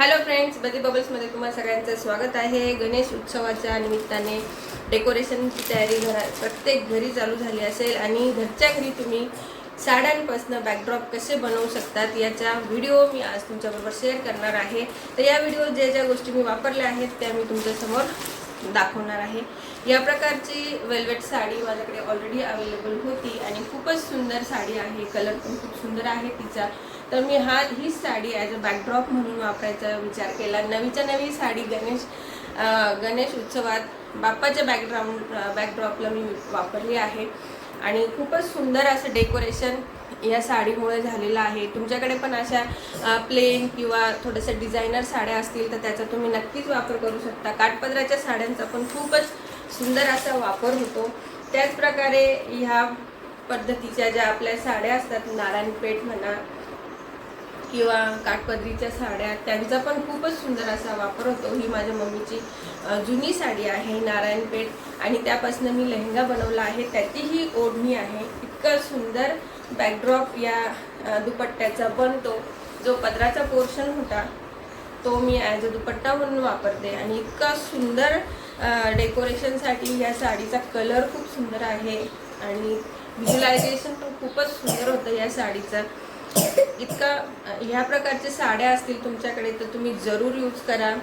Hello friends बदी बबल्समध्ये तुम्हाला सगळ्यांचं स्वागत आहे. गणेश उत्सवाच्या निमित्ताने डेकोरेशनची तयारी घरा प्रत्येक घरी चालू झाली असेल आणि घरच्या घरी तुम्ही साड्यांपासून बॅकड्रॉप कसे बनवू शकतात याचा व्हिडिओ मी आज तुमच्याबरोबर शेअर करणार आहे. तर या व्हिडिओ ज्या ज्या गोष्टी मी वापरल्या आहेत त्या मी तुमच्यासमोर दाखवणार आहे. या प्रकारची वेल्वेट साडी माझ्याकडे ऑलरेडी अवेलेबल होती आणि खूपच सुंदर साडी आहे. कलर पण खूप सुंदर आहे. तिचा तर मी हा हीच साडी ॲज अ बॅकड्रॉप म्हणून वापरायचा विचार केला. नवीच्या नवी साडी गणेश गणेश उत्सवात बाप्पाच्या बॅकग्राऊंड बॅकड्रॉपला मी वापरली आहे. आणि खूपच सुंदर असं डेकोरेशन या साडीमुळे झालेलं आहे. तुमच्याकडे पण अशा प्लेन किंवा थोड्याशा डिझायनर साड्या असतील तर त्याचा तुम्ही नक्कीच वापर करू शकता. काठपदराच्या साड्यांचा पण खूपच सुंदर असा वापर होतो. त्याचप्रकारे ह्या पद्धतीच्या ज्या आपल्या साड्या असतात नारायणपेठ म्हणा किंवा काठपदरीच्या साड्या त्यांचा पण खूपच सुंदर असा वापर होतो. ही माझ्या मम्मीची जुनी साडी आहे नारायणपेठ. आणि त्यापासून मी लेहंगा बनवला आहे. त्याचीही ओढणी आहे. इतकं सुंदर बॅकड्रॉप या दुपट्ट्याचा बनतो. जो पदराचा पोर्शन होता तो मी ॲज अ दुपट्टा म्हणून वापरते. आणि इतका सुंदर डेकोरेशनसाठी या साडीचा कलर खूप सुंदर आहे. आणि व्हिज्युलायझेशन पण खूपच सुंदर होतं या साडीचं. इतका ह्या प्रकारच्या साड्या असतील तुमच्याकडे तर तुम्ही जरूर यूज करा.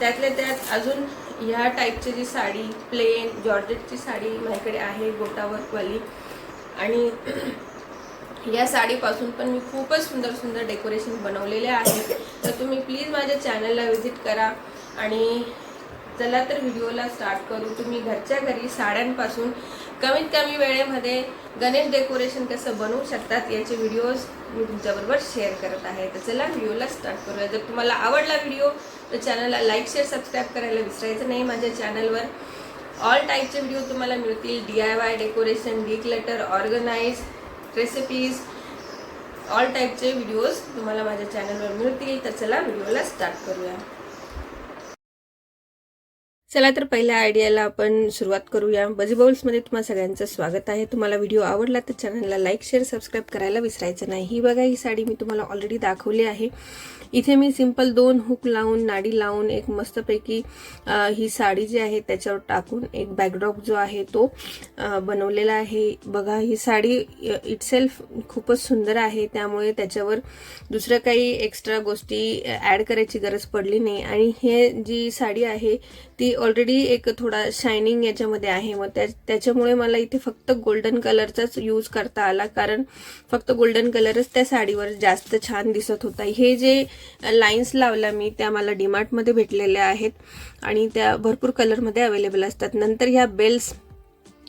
त्यातल्या त्यात अजून ह्या टाईपची जी साडी प्लेन जॉर्जेटची साडी माझ्याकडे आहे गोटावर्कवाली आणि या साडीपासून पण मी खूपच सुंदर सुंदर डेकोरेशन बनवलेले आहे. तर तुम्ही प्लीज माझ्या चॅनलला व्हिजिट करा. आणि चला तर व्हिडिओला स्टार्ट करू. तुम्ही घरच्या घरी साड्यांपासून कमीत कमी वेळेमध्ये गणेश डेकोरेशन कसं बनवू शकतात याचे व्हिडिओज मी तुमच्याबरोबर शेअर करत आहे. तर चला व्हिडिओला स्टार्ट करूया. जर तुम्हाला आवडला व्हिडिओ तर चॅनलला लाईक शेअर सबस्क्राईब करायला विसरायचं नाही. माझ्या चॅनलवर ऑल टाईपचे व्हिडिओ तुम्हाला मिळतील. D I Y decoration declutter organise recipes all टाईपचे व्हिडिओज तुम्हाला माझ्या चॅनलवर मिळतील. तर चला व्हिडिओला स्टार्ट करूया. चला तर पहिल्या आयडियाला आपण सुरुवात करूया. बजी बाउल्समध्ये तुम्हा सगळ्यांचं स्वागत आहे. तुम्हाला व्हिडिओ आवडला तर चॅनलला लाईक शेअर सबस्क्राईब करायला विसरायचं नाही. ही बघा ही साडी मी तुम्हाला ऑलरेडी दाखवली आहे. इथे मी सिंपल दोन हुक लावून नाडी लावून एक मस्तपैकी ही साडी जी आहे त्याच्यावर टाकून एक बॅकड्रॉप जो आहे तो बनवलेला आहे. बघा ही साडी इटसेल्फ खूपच सुंदर आहे. त्यामुळे त्याच्यावर दुसरं काही एक्स्ट्रा गोष्टी ॲड करायची गरज पडली नाही. आणि हे जी साडी आहे ती ऑलरेडी एक थोडा शायनिंग याच्यामध्ये आहे. मग त्या त्याच्यामुळे मला इथे फक्त गोल्डन कलरचाच यूज करता आला. कारण फक्त गोल्डन कलरच त्या साडीवर जास्त छान दिसत होता. हे जे लाईन्स लावल्या मी त्या मला डीमार्टमध्ये भेटलेल्या आहेत. आणि त्या भरपूर कलरमध्ये अवेलेबल असतात. नंतर ह्या बेल्स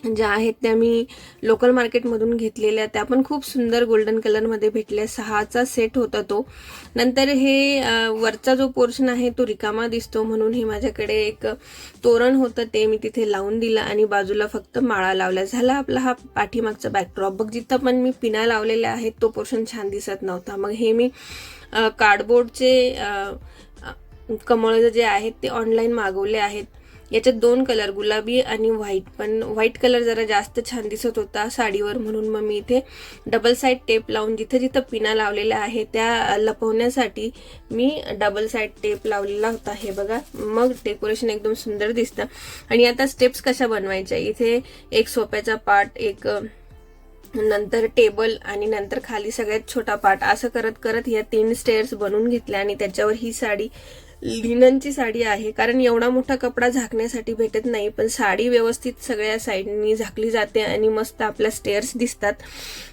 ज्या आहेत त्या मी लोकल मार्केटमधून घेतलेल्या त्या पण खूप सुंदर गोल्डन कलरमध्ये भेटल्या. सहाचा सेट होता तो. नंतर हे वरचा जो पोर्शन आहे तो रिकामा दिसतो म्हणून हे माझ्याकडे एक तोरण होतं ते मी तिथे लावून दिलं आणि बाजूला फक्त माळा लावल्या झाला आपला हा पाठीमागचा बॅकड्रॉप बघ जिथं पण मी पिना लावलेल्या आहेत तो पोर्शन छान दिसत नव्हता. मग हे मी कार्डबोर्डचे कमळ जे आहेत ते ऑनलाईन मागवले आहेत. याच्यात दोन कलर गुलाबी आणि व्हाईट पण व्हाईट कलर जरा जास्त छान दिसत होता साडीवर म्हणून. मग मी इथे डबल साईड टेप लावून जिथं जिथं पिना लावलेल्या आहे त्या लपवण्यासाठी मी डबल साईड टेप लावलेला होता. हे बघा मग डेकोरेशन एकदम सुंदर दिसतं. आणि आता स्टेप्स कशा बनवायच्या? इथे एक सोप्याचा पार्ट एक नंतर टेबल आणि नंतर खाली सगळ्यात छोटा पार्ट असं करत करत या तीन स्टेअर्स बनवून घेतल्या आणि त्याच्यावर ही साडी लिननची साडी आहे कारण एवढा मोठा कपडा झाकण्यासाठी भेटत नाही पण साडी व्यवस्थित सगळ्या साईडनी झाकली जाते आणि मस्त आपल्या स्टेअर्स दिसतात.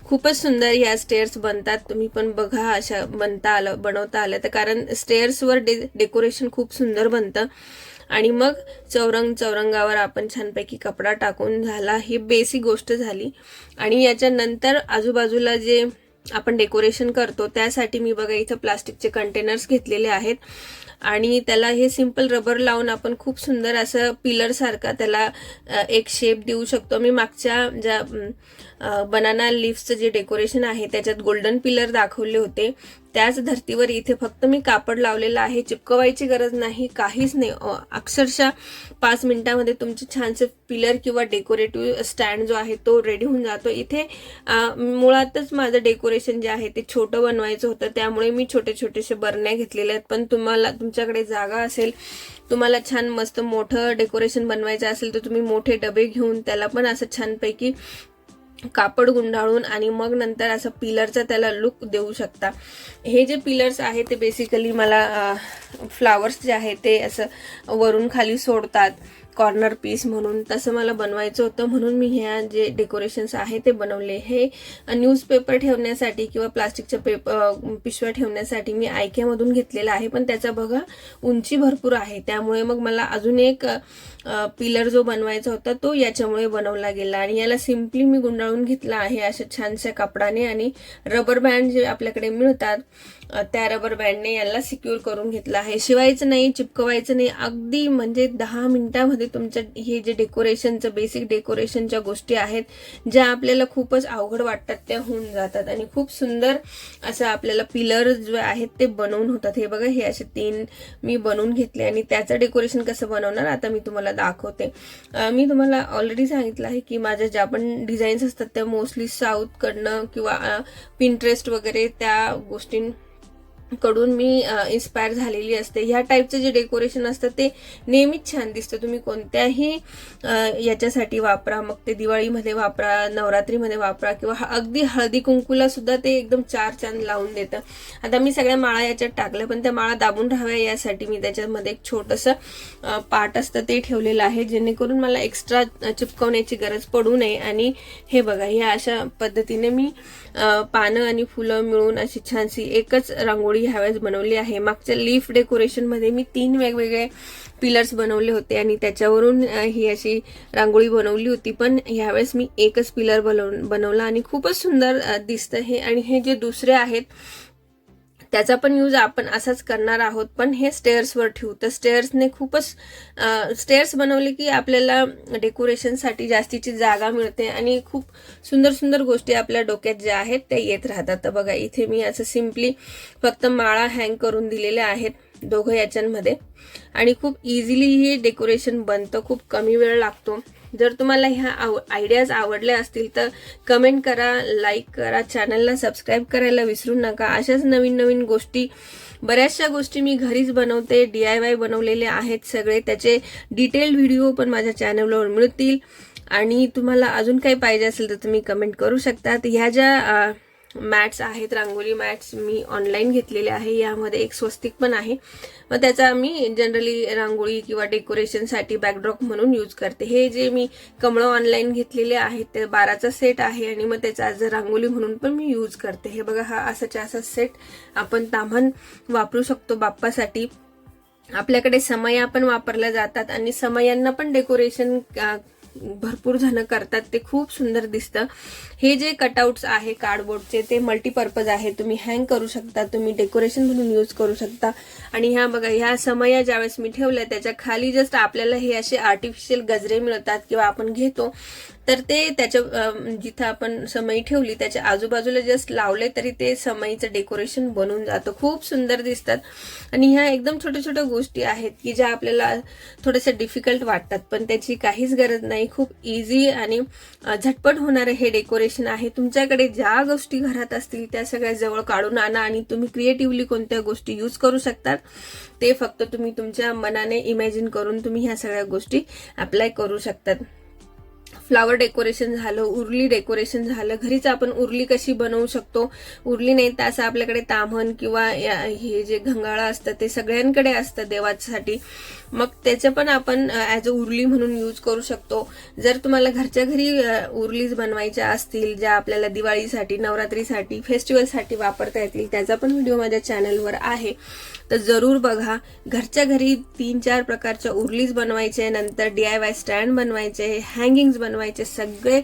खूपच सुंदर या स्टेअर्स बनतात. तुम्ही पण बघा अशा बनता आलं बनवता आलं तर कारण स्टेअर्सवर डे डेकोरेशन खूप सुंदर बनतं. आणि मग चौरंग चौरंगावर आपण छानपैकी कपडा टाकून झाला ही बेसिक गोष्ट झाली. आणि याच्यानंतर आजूबाजूला जे आपण डेकोरेशन करतो त्यासाठी मी बघा इथं प्लास्टिकचे कंटेनर्स घेतलेले आहेत. आणि त्याला हे सिंपल रबर लावून आपण खूप सुंदर असं पिलरसारखा त्याला एक शेप देऊ शकतो. मी मागच्या ज्या बनाना लिव्सचं जे डेकोरेशन आहे त्याच्यात गोल्डन पिलर दाखवले होते. त्याच धर्तीवर इथे फक्त मी कापड लावलेलं आहे. चिपकवायची गरज नाही काहीच नाही. अक्षरशः पाच मिनिटामध्ये तुमचे छानसे पिलर किंवा डेकोरेटिव्ह स्टँड जो आहे तो रेडी होऊन जातो. इथे मुळातच माझं डेकोरेशन जे आहे ते छोटं बनवायचं होतं. त्यामुळे मी छोटे छोटेसे बरण्या घेतलेल्या आहेत. पण तुम्हाला तुमच्याकडे जागा असेल तुम्हाला छान मस्त मोठं डेकोरेशन बनवायचं असेल तर तुम्ही मोठे डबे घेऊन त्याला पण असं छानपैकी कापड गुंडाळून आणि मग नंतर असं पिलरचा त्याला लुक देऊ शकता. हे जे पिलर्स आहे ते बेसिकली मला फ्लावर्स जे आहे ते असं वरून खाली सोडतात. कॉर्नर पीस म्हणून तसं मला बनवायचं होतं. म्हणून मी ह्या जे डेकोरेशन्स आहे ते बनवले. हे न्यूजपेपर ठेवण्यासाठी किंवा प्लास्टिकच्या पेपर पिशव्या ठेवण्यासाठी मी आयक्यामधून घेतलेला आहे. पण त्याचा बघा उंची भरपूर आहे. त्यामुळे मग मला अजून एक पिलर जो बनवायचा होता तो याच्यामुळे बनवला गेला. आणि याला सिम्पली मी गुंडाळून घेतला आहे अशा छानशा कपडाने आणि रबर बँड जे आपल्याकडे मिळतात त्या रबर बँडने याला सिक्युअर करून घेतला आहे. शिवायचं नाही चिपकवायचं नाही. अगदी म्हणजे दहा मिनिटामध्ये तुमच्या हे जे डेकोरेशनचं बेसिक डेकोरेशनच्या गोष्टी आहेत ज्या आपल्याला खूपच अवघड वाटतात त्या होऊन जातात. आणि खूप सुंदर असं आपल्याला पिलर जे आहेत ते बनवून होतात. हे बघा हे असे तीन मी बनवून घेतले आणि त्याचं डेकोरेशन कसं बनवणार आता मी तुम्हाला दाखवते. मी तुम्हाला ऑलरेडी सांगितलं आहे की माझ्या ज्या पण डिझाईन्स असतात त्या मोस्टली साऊथकडनं किंवा पिंटरेस्ट वगैरे त्या गोष्टी कडून मी इन्स्पायर झालेली असते. ह्या टाईपचं जे डेकोरेशन असतं ते नेहमीच छान दिसतं. तुम्ही कोणत्याही याच्यासाठी वापरा. मग ते दिवाळीमध्ये वापरा नवरात्रीमध्ये वापरा किंवा अगदी हळदी कुंकूला सुद्धा ते एकदम चार चांद लावून देतं. आता मी सगळ्या माळा याच्यात टाकल्या पण त्या माळा दाबून राहाव्या यासाठी मी त्याच्यामध्ये एक छोटंसं पाट असतं ते ठेवलेलं आहे जेणेकरून मला एक्स्ट्रा चिपकवण्याची गरज पडू नये. आणि हे बघा ह्या अशा पद्धतीने मी पानं आणि फुलं मिळून अशी छानशी एकच रांगोळी ह्यावेळेस बनवली आहे. मागच्या लीफ डेकोरेशनमध्ये मी तीन वेगवेगळे पिलर्स बनवले होते आणि त्याच्यावरून ही अशी रांगोळी बनवली होती. पण ह्यावेळेस मी एकच पिलर बनव बनवला आणि खूपच सुंदर दिसतं हे. आणि हे जे दुसरे आहेत त्याचा पण यूज आपण असाच करणार आहोत. पण हे स्टेअर्सवर ठेवू. तर स्टेअर्सने खूपच स्टेअर्स बनवले की आपल्याला डेकोरेशनसाठी जास्तीची जागा मिळते आणि खूप सुंदर सुंदर गोष्टी आपल्या डोक्यात ज्या आहेत त्या येत राहतात. तर बघा इथे मी असं सिम्पली फक्त माळा हँग करून दिलेल्या आहेत दोघं याच्यांमध्ये. आणि खूप इझिली हे डेकोरेशन बनतं. खूप कमी वेळ लागतो. जर तुम्हाला ह्या आव आयडियाज आवडल्या असतील तर कमेंट करा लाईक करा चॅनलला सबस्क्राईब करायला विसरू नका. अशाच नवीन नवीन गोष्टी बऱ्याचशा गोष्टी मी घरीच बनवते डी आय वाय बनवलेले आहेत सगळे. त्याचे डिटेल व्हिडिओ पण माझ्या चॅनलवर मिळतील. आणि तुम्हाला अजून काही पाहिजे असेल तर तुम्ही कमेंट करू शकतात. ह्या ज्या मॅट्स आहेत रांगोळी मॅट्स मी ऑनलाईन घेतलेले आहे. यामध्ये एक स्वस्तिक पण आहे. मग त्याचा मी जनरली रांगोळी किंवा डेकोरेशनसाठी बॅकड्रॉप म्हणून यूज करते. हे जे मी कमळं ऑनलाईन घेतलेले आहेत ते बाराचा सेट आहे आणि मग त्याचा आज रांगोळी म्हणून पण मी यूज करते. हे बघा हा असाच्या असा सेट आपण ताम्हण वापरू शकतो बाप्पासाठी. आपल्याकडे समया पण वापरल्या जातात आणि समयांना पण डेकोरेशन भरपूर जण करतात ते खूप सुंदर दिसतं. हे जे कटआउट्स आहे कार्डबोर्डचे ते मल्टीपर्पज आहे. तुम्ही हँग करू शकता तुम्ही डेकोरेशन म्हणून यूज करू शकता. आणि ह्या बघा ह्या समया ज्यावेळेस मी ठेवल्या त्याच्याखाली जस्ट आपल्याला हे असे आर्टिफिशियल गजरे मिळतात किंवा आपण घेतो. तर ते त्याच्या जिथं आपण समई ठेवली त्याच्या आजूबाजूला जस्ट लावले तरी ते समईचं डेकोरेशन बनून जातं. खूप सुंदर दिसतात. आणि ह्या एकदम छोट्या छोट्या गोष्टी आहेत की ज्या आपल्याला थोड्याशा डिफिकल्ट वाटतात. पण त्याची काहीच गरज नाही. खूप इझी आणि झटपट होणारं हे डेकोरेशन आहे. तुमच्याकडे ज्या गोष्टी घरात असतील त्या सगळ्या जवळ काढून आणा आणि तुम्ही क्रिएटिव्हली कोणत्या गोष्टी यूज करू शकतात ते फक्त तुम्ही तुमच्या मनाने इमॅजिन करून तुम्ही ह्या सगळ्या गोष्टी अप्लाय करू शकतात. फ्लावर डेकोरेशन झालं उरली डेकोरेशन झालं घरीच आपण उरली कशी बनवू शकतो? उरली नाही तर असं आपल्याकडे ताम्हण किंवा या- हे जे घंगाळं असतं ते सगळ्यांकडे असतं देवासाठी. मग त्याचं पण आपण ॲज अ उरली म्हणून यूज करू शकतो. जर तुम्हाला घरच्या घरी उरलीज बनवायच्या असतील ज्या आपल्याला दिवाळीसाठी नवरात्रीसाठी फेस्टिवलसाठी वापरता येतील त्याचा पण व्हिडिओ माझ्या चॅनलवर आहे. तर जरूर बघा. घरच्या घरी तीन चार प्रकारच्या उरलीज बनवायचे नंतर डी आय वाय स्टँड बनवायचे हँगिंग्स बनवायचे सगळे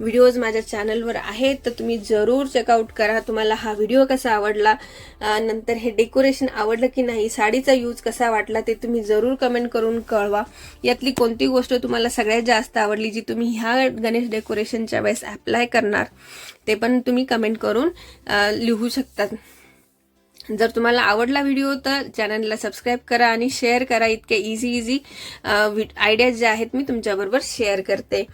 व्हिडिओज माझ्या चॅनलवर आहेत. तर तुम्ही जरूर चेकआउट करा. तुम्हाला हा व्हिडिओ कसा आवडला नंतर हे डेकोरेशन आवडलं की नाही साडीचा यूज कसा वाटला ते तुम्ही जरूर कमेंट करून कळवा. यातली कोणती गोष्ट तुम्हाला सगळ्यात जास्त आवडली जी तुम्ही ह्या गणेश डेकोरेशनच्या वेळेस अप्लाय करणार ते पण तुम्ही कमेंट करून लिहू शकतात. जर तुम्हाला आवडला व्हिडिओ तर चॅनलला सबस्क्राईब करा आणि शेअर करा. इतके इझी इझी आयडियाज ज्या आहेत मी तुमच्याबरोबर शेअर करते.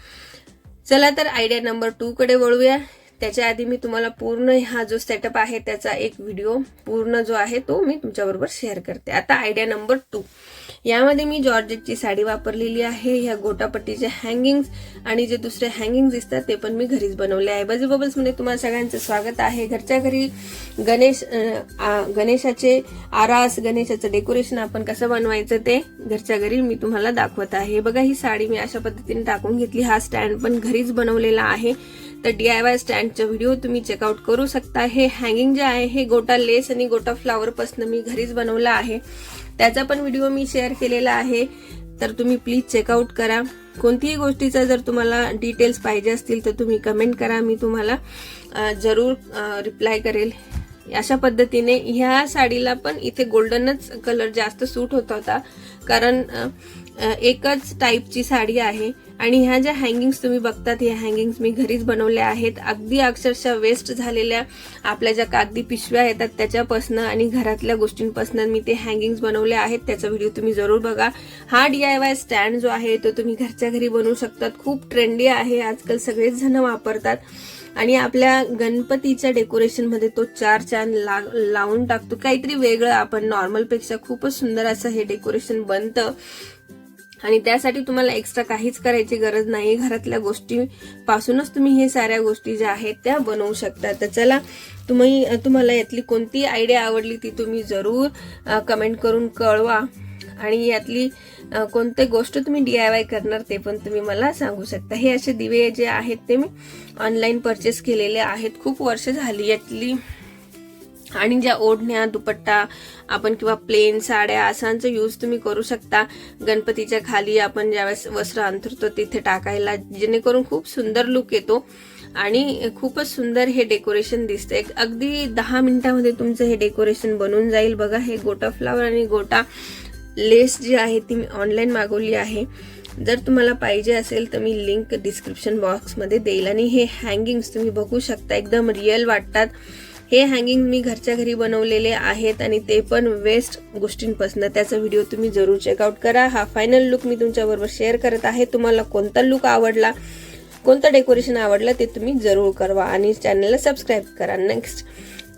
चला तर आयडिया नंबर टू कडे वळूया. त्याच्या आधी मी तुम्हाला पूर्ण हा जो सेटअप आहे त्याचा एक व्हिडिओ पूर्ण जो आहे तो मी तुमच्याबरोबर शेअर करते. आता आयडिया नंबर टू यामध्ये मी जॉर्जेटची साडी वापरलेली आहे ह्या गोटापट्टीचे हँगिंग्स आणि जे दुसरे हँगिंग्स दिसतात ते पण मी घरीच बनवले आहे. बजी बबल्समध्ये तुम्हाला सगळ्यांचं स्वागत आहे. घरच्या घरी गणेश आ- गणेशाचे आरास गणेशाचं डेकोरेशन आपण कसं बनवायचं ते घरच्या घरी मी तुम्हाला दाखवत आहे. बघा ही साडी मी अशा पद्धतीने टाकून घेतली. हा स्टँड पण घरीच बनवलेला आहे. तर डी आय वाय स्टँडचा व्हिडिओ तुम्ही चेकआउट करू शकता. हे हँगिंग जे आहे हे गोटा लेस आणि गोटा फ्लॉवरपासून मी घरीच बनवलं आहे. त्याचा पण व्हिडिओ मी शेअर केलेला आहे. तर तुम्ही प्लीज चेकआउट करा. कोणतीही गोष्टीचा जर तुम्हाला डिटेल्स पाहिजे असतील तर तुम्ही कमेंट करा. मी तुम्हाला जरूर रिप्लाय करेल. अशा पद्धतीने ह्या साडीला पण इथे गोल्डनच कलर जास्त सूट होत होता. कारण एकच टाईपची साडी आहे. आणि ह्या ज्या हँगिंग्स तुम्ही बघतात ह्या हँगिंग्स मी घरीच बनवल्या आहेत. अगदी अक्षरशः वेस्ट झालेल्या आपल्या ज्या कागदी पिशव्या येतात त्याच्यापासनं आणि घरातल्या गोष्टींपासनं मी ते हँगिंग्स बनवले आहेत. त्याचा व्हिडिओ तुम्ही जरूर बघा. हा डी आय वाय स्टँड जो आहे तो तुम्ही घरच्या घरी बनवू शकतात. खूप ट्रेंडी आहे. आजकाल सगळेच जण वापरतात. आणि आपल्या गणपतीच्या डेकोरेशनमध्ये तो चार चांद ला लावून टाकतो. काहीतरी वेगळं आपण नॉर्मलपेक्षा खूपच सुंदर असं हे डेकोरेशन बनतं. आणि त्यासाठी तुम्हाला एक्स्ट्रा काहीच करायची गरज नाही घरातल्या गोष्टी पासूनच तुम्ही हे साऱ्या गोष्टी ज्या आहेत त्या बनवू शकता. तर चला तुम्ही तुम्हाला यातली कोणती आयडिया आवडली ती तुम्ही जरूर कमेंट करून कळवा. आणि यातली कोणते गोष्ट तुम्ही डी आय वाय करणार ते पण तुम्ही मला सांगू शकता. हे असे दिवे जे आहेत ते मी ऑनलाईन परचेस केलेले आहेत. खूप वर्ष झाली यातली. आणि ज्या ओढण्या दुपट्टा आपण किंवा प्लेन साड्या असांचा यूज तुम्ही करू शकता. गणपतीच्या खाली आपण ज्यावेळेस वस्त्र अंथरतो तिथे टाकायला जेणेकरून खूप सुंदर लुक येतो. आणि खूपच सुंदर हे डेकोरेशन दिसतंय अगदी दहा मिनिटामध्ये तुमचं हे डेकोरेशन बनून जाईल. बघा हे गोटा फ्लावर आणि गोटा लेस जी आहे ती मी ऑनलाईन मागवली आहे. जर तुम्हाला पाहिजे असेल तर मी लिंक डिस्क्रिप्शन बॉक्समध्ये देईल. आणि हे हँगिंग्स तुम्ही बघू शकता. एकदम रिअल वाटतात. हे हँगिंग मी घरच्या घरी बनवलेले आहेत आणि ते पण वेस्ट गोष्टींपासून. त्याचा व्हिडिओ तुम्ही जरूर चेकआउट करा. हा फायनल लुक मी तुमच्याबरोबर शेअर करत आहे. तुम्हाला कोणता लुक आवडला कोणतं डेकोरेशन आवडलं ते तुम्ही जरूर करवा आणि चॅनलला सबस्क्राईब करा. नेक्स्ट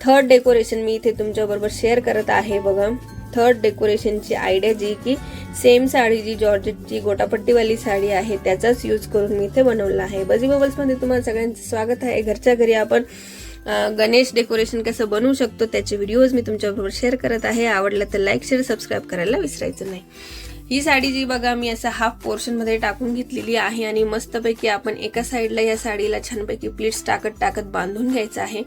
थर्ड डेकोरेशन मी इथे तुमच्याबरोबर शेअर करत आहे. बघा थर्ड डेकोरेशनची आयडिया जी की सेम साडी जी जॉर्जेटची गोटापट्टीवाली साडी आहे त्याचाच यूज करून मी इथे बनवलं आहे. बजी बबल्समध्ये तुम्हाला सगळ्यांचं स्वागत आहे. घरच्या घरी आपण गणेश डेकोरेशन कसं बनवू शकतो त्याचे व्हिडिओज मी तुमच्याबरोबर शेअर करत आहे. आवडलं तर लाईक शेअर सबस्क्राईब करायला विसरायचं नाही. ही साडी जी बघा मी असं हाफ पोर्शनमध्ये टाकून घेतलेली आहे आणि मस्तपैकी आपण एका साईडला या साडीला छानपैकी प्लीट्स टाकत टाकत बांधून घ्यायचं आहे.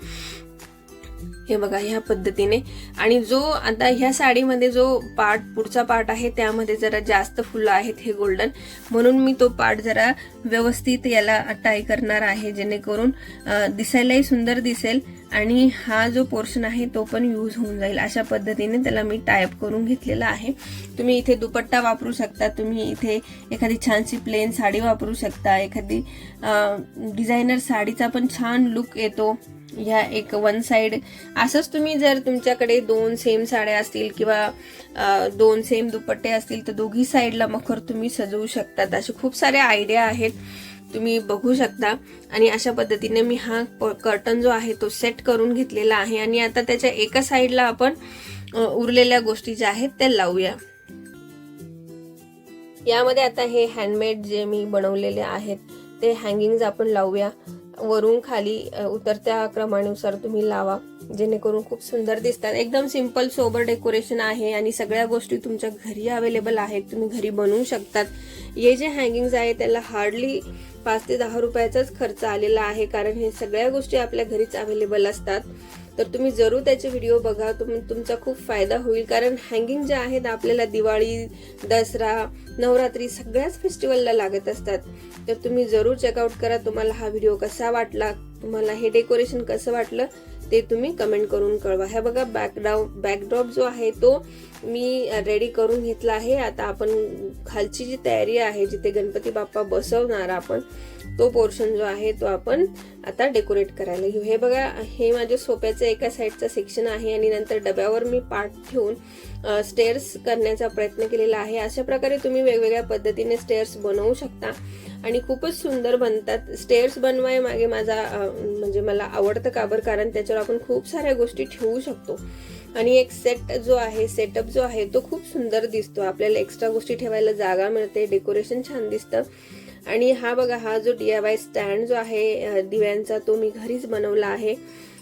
हे बघा ह्या पद्धतीने. आणि जो आता ह्या साडीमध्ये जो पार्ट पुढचा पार्ट आहे त्यामध्ये जरा जास्त फुलं आहेत हे गोल्डन म्हणून मी तो पार्ट जरा व्यवस्थित याला टाय करणार आहे जेणेकरून दिसायलाही सुंदर दिसेल आणि हा जो पोर्शन आहे तो पण यूज होऊन जाईल. अशा पद्धतीने त्याला मी टायअप करून घेतलेला आहे. तुम्ही इथे दुपट्टा वापरू शकता तुम्ही इथे एखादी छानशी प्लेन साडी वापरू शकता एखादी डिझायनर साडीचा पण छान लुक येतो. ह्या एक वन साईड असंच तुम्ही जर तुमच्याकडे दोन सेम साड्या असतील किंवा दोन सेम दुपट्टे असतील तर दोघी साईडला मखर तुम्ही सजवू शकतात. असे खूप साऱ्या आयडिया आहेत. तुम्ही बघू शकता. आणि अशा पद्धतीने मी हा कर्टन जो आहे तो सेट करून घेतलेला आहे. आणि आता त्याच्या एका साईडला आपण उरलेल्या गोष्टी ज्या आहेत त्या लावूया. यामध्ये आता हे हँडमेड जे मी बनवलेले आहेत ते हँगिंग्ज आपण लावूया. वरून खाली उतरत्या क्रमानुसार तुम्ही लावा. जेणेकरून खूप सुंदर दिसतात. एकदम सिंपल सोबर डेकोरेशन आहे आणि सगळ्या गोष्टी तुमच्या घरी अवेलेबल आहेत. तुम्ही घरी बनवू शकतात. हे जे हँगिंग्ज आहे त्याला हार्डली पाच ते दहा रुपयाचाच खर्च आलेला आहे. कारण हे सगळ्या गोष्टी आपल्या घरीच अवेलेबल असतात. तर तुम्ही जरूर त्याचे व्हिडिओ बघा. तुम तुमचा खूप फायदा होईल. कारण हँगिंग जे आहेत आपल्याला दिवाळी दसरा नवरात्री सगळ्याच फेस्टिवलला लागत असतात. तर तुम्ही जरूर चेकआउट करा. तुम्हाला हा व्हिडिओ कसा वाटला? तुम्हाला हे डेकोरेशन कसं वाटलं? ते तुम्ही कमेंट करून कळवा. हे बघा बॅकड्राऊंड बॅकड्रॉप जो आहे तो मी रेडी करून घेतला आहे. आता आपण खालची जी तयारी आहे जिथे गणपती बाप्पा बसवणार आपण तो पोर्शन जो आहे तो आपण आता डेकोरेट करायला घेऊ. हे बघा हे माझ्या सोप्याचं एका साईडचं सेक्शन आहे आणि नंतर डब्यावर मी पाठ ठेवून स्टेअर्स करण्याचा प्रयत्न केलेला आहे. अशा प्रकारे तुम्ही वेगवेगळ्या पद्धतीने स्टेअर्स बनवू शकता आणि खूपच सुंदर बनतात. स्टेअर्स बनवाय मागे माझा म्हणजे मला आवडतं काबर कारण त्याच्यावर आपण खूप साऱ्या गोष्टी ठेवू शकतो. आणि एक सेट जो आहे सेटअप जो आहे तो खूप सुंदर दिसतो. आपल्याला एक्स्ट्रा गोष्टी ठेवायला जागा मिळते डेकोरेशन छान दिसतं. आणि हा बघा हा जो डी आय वाय स्टँड जो आहे दिव्यांचा तो मी घरीच बनवला आहे.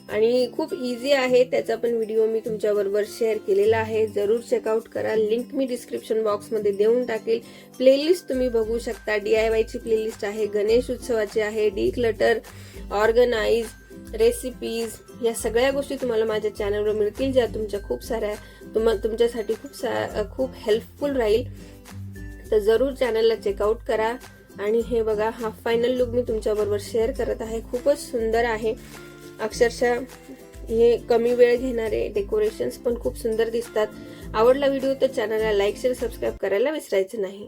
आणि खूप इझी आहे त्याचा पण व्हिडिओ मी तुमच्याबरोबर शेअर केलेला आहे. जरूर चेकआउट करा. लिंक मी डिस्क्रिप्शन बॉक्समध्ये देऊन टाकेल. प्लेलिस्ट तुम्ही बघू शकता. डी आय वायची प्लेलिस्ट आहे गणेश उत्सवाची आहे डी क्लटर ऑर्गनाइज रेसिपीज या सगळ्या गोष्टी तुम्हाला माझ्या चॅनलवर मिळतील ज्या तुमच्या खूप साऱ्या तुम तुमच्यासाठी खूप सा खूप हेल्पफुल राहील. तर जरूर चॅनलला चेकआउट करा. आणि हे बघा हा फायनल लुक मी तुमच्याबरोबर शेअर करत आहे. खूपच सुंदर आहे. अक्षरशः हे कमी वेळ घेणारे डेकोरेशन्स पण खूप सुंदर दिसतात. आवडला व्हिडिओ तर चॅनलला लाईक शेअर सबस्क्राईब करायला विसरायचं नाही.